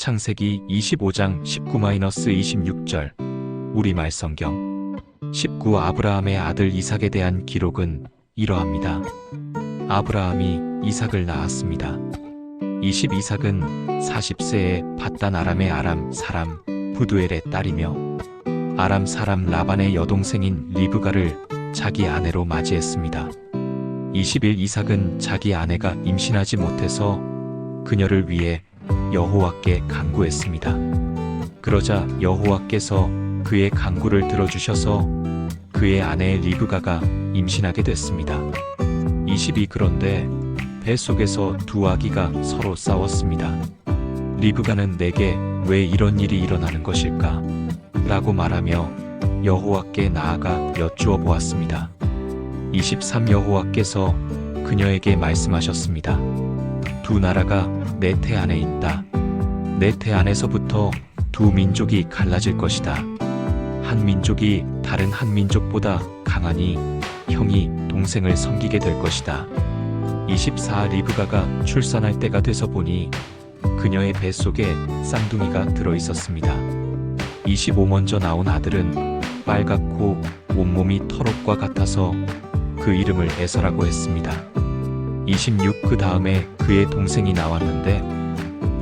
창세기 25장 19-26절 우리말 성경 19 아브라함의 아들 이삭에 대한 기록은 이러합니다. 아브라함이 이삭을 낳았습니다. 20 이삭은 40세에 바단 아람의 아람 사람 부두엘의 딸이며 아람 사람 라반의 여동생인 리브가를 자기 아내로 맞이했습니다. 21 이삭은 자기 아내가 임신하지 못해서 그녀를 위해 여호와께 간구했습니다. 그러자 여호와께서 그의 간구를 들어주셔서 그의 아내 리브가가 임신하게 됐습니다. 22 그런데 뱃속에서 두 아기가 서로 싸웠습니다. 리브가는 내게 왜 이런 일이 일어나는 것일까? 라고 말하며 여호와께 나아가 여쭈어 보았습니다. 23 여호와께서 그녀에게 말씀하셨습니다. 두 나라가 내 태 안에 있다. 내 태 안에서부터 두 민족이 갈라질 것이다. 한 민족이 다른 한 민족보다 강하니 형이 동생을 섬기게 될 것이다. 24 리브가가 출산할 때가 돼서 보니 그녀의 뱃속에 쌍둥이가 들어 있었습니다. 25 먼저 나온 아들은 빨갛고 온몸이 털옷과 같아서 그 이름을 에서라고 했습니다. 26 그 다음에 그의 동생이 나왔는데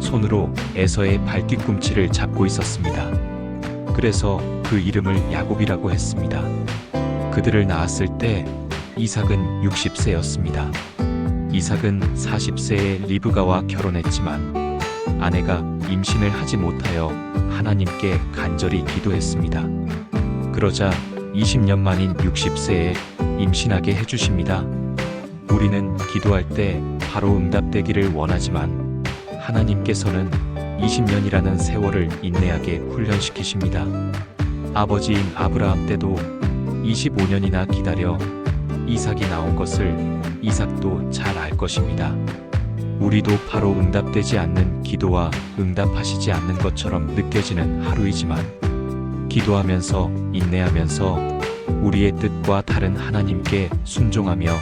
손으로 에서의 발뒤꿈치를 잡고 있었습니다. 그래서 그 이름을 야곱이라고 했습니다. 그들을 낳았을 때 이삭은 60세였습니다. 이삭은 40세에 리브가와 결혼했지만 아내가 임신을 하지 못하여 하나님께 간절히 기도했습니다. 그러자 20년 만인 60세에 임신하게 해주십니다. 우리는 기도할 때 바로 응답되기를 원하지만 하나님께서는 20년이라는 세월을 인내하게 훈련시키십니다. 아버지인 아브라함 때도 25년이나 기다려 이삭이 나온 것을 이삭도 잘 알 것입니다. 우리도 바로 응답되지 않는 기도와 응답하시지 않는 것처럼 느껴지는 하루이지만 기도하면서 인내하면서 우리의 뜻과 다른 하나님께 순종하며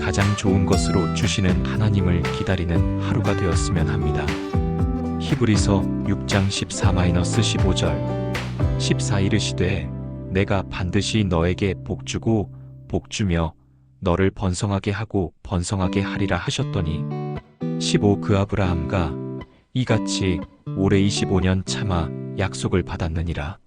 가장 좋은 것으로 주시는 하나님을 기다리는 하루가 되었으면 합니다. 히브리서 6장 14-15절 14 이르시되 내가 반드시 너에게 복주고 복주며 너를 번성하게 하고 번성하게 하리라 하셨더니 15 그 아브라함과 이같이 올해 25년 참아 약속을 받았느니라